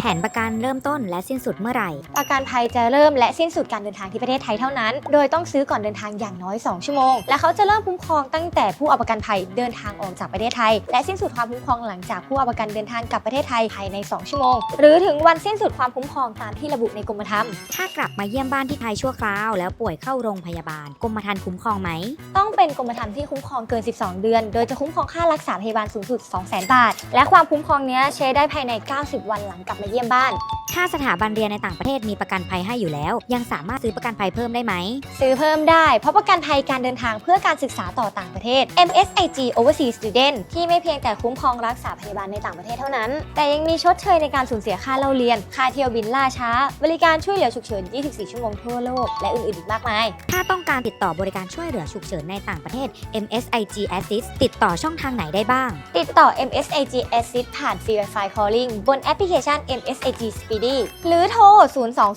แผนประกันเริ่มต้นและสิ้นสุดเมื่อไหร่ ประกันภัยจะเริ่มและสิ้นสุดการเดินทางที่ประเทศไทยเท่านั้น โดยต้องซื้อก่อนเดินทางอย่างน้อย 2 ชั่วโมง และเขาจะเริ่มคุ้มครองตั้งแต่ผู้เอาประกันภัยเดินทางออกจากประเทศไทย และสิ้นสุดความคุ้มครองหลังจากผู้เอาประกันเดินทางกลับประเทศไทยภายใน 2 ชั่วโมง หรือถึงวันสิ้นสุดความคุ้มครองตามที่ระบุในกรมธรรม์ถ้ากลับมาเยี่ยมบ้านที่ไทยชั่วคราว แล้วป่วยเข้าโรงพยาบาลกรมธรรม์คุ้มครองไหม ต้องเป็นกรมธรรม์ที่คุ้มครองเกิน 12 เดือน โดยจะคุ้มครองค่ารักษาพยาบาลสูงสุด 200,000 บาท และความคุ้มครองเนี้ยใช้ได้ภายใน 90 วันหลังกลับมาเยี่ยมบ้าน ถ้าสถาบันเรียนในต่างประเทศมีประกันภัยให้อยู่แล้ว ยังสามารถซื้อประกันภัยเพิ่มได้ไหม ซื้อเพิ่มได้ เพราะประกันภัยการเดินทางเพื่อการศึกษาต่อต่างประเทศ MSIG Overseas Student ที่ไม่เพียงแต่คุ้มครองรักษาพยาบาลในต่างประเทศเท่านั้น แต่ยังมีชดเชยในการสูญเสียค่าเล่าเรียน ค่าเที่ยวบินล่าช้า บริการช่วยเหลือฉุกเฉิน 24 ชั่วโมงทั่วโลก และอื่นๆ อีกมากมาย ถ้าต้องการติดต่อบริการช่วยเหลือฉุกเฉินในต่างประเทศ MSIG Assist ติดต่อช่องทางไหนได้บ้าง ติดต่อ MSIG Assist ผ่าน Free Wi-Fi Calling บนแอปพลิเคชัน MSIG Speedy หรือโทร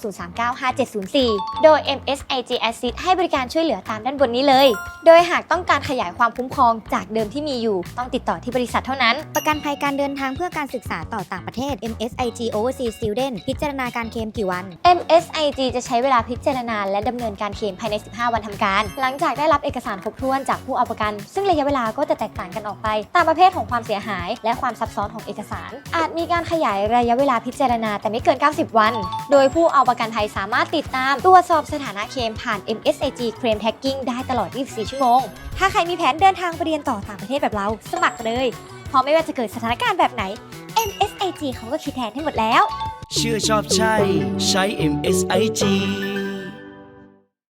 020395704 โดย MSIG Assist ให้บริการช่วยเหลือตามด้านบนนี้เลย โดยหากต้องการขยายความคุ้มครองจากเดิมที่มีอยู่ ต้องติดต่อที่บริษัทเท่านั้น ประกันภัยการเดินทางเพื่อการศึกษาต่อต่างประเทศ MSIG Overseas Student พิจารณาการเคลมกี่วัน MSIG จะใช้เวลาพิจารณาและดำเนินการเคลมภายใน 15 วันทำการ หลังจากได้รับเอกสารครบถ้วนจากผู้เอาประกัน ซึ่งระยะเวลาก็จะแตกต่างกันออกไป ตามประเภทของความเสียหาย และความซับซ้อนของเอกสาร อาจมีการขยายระยะเวลาพิจารณาแต่ไม่เกิน 90 วัน โดยผู้เอาประกันภัยสามารถติดตามตรวจสอบสถานะเคลมผ่าน MSAG Claim Tracking ได้ตลอด 24 ชั่วโมง ถ้าใครมีแผนเดินทางไปเรียนต่อต่างประเทศแบบเรา สมัครเลย เพราะไม่ว่าจะเกิดสถานการณ์แบบไหน MSAG เขาก็คิดแทนให้หมดแล้ว เชื่อชอบใช่ใช้ MSIG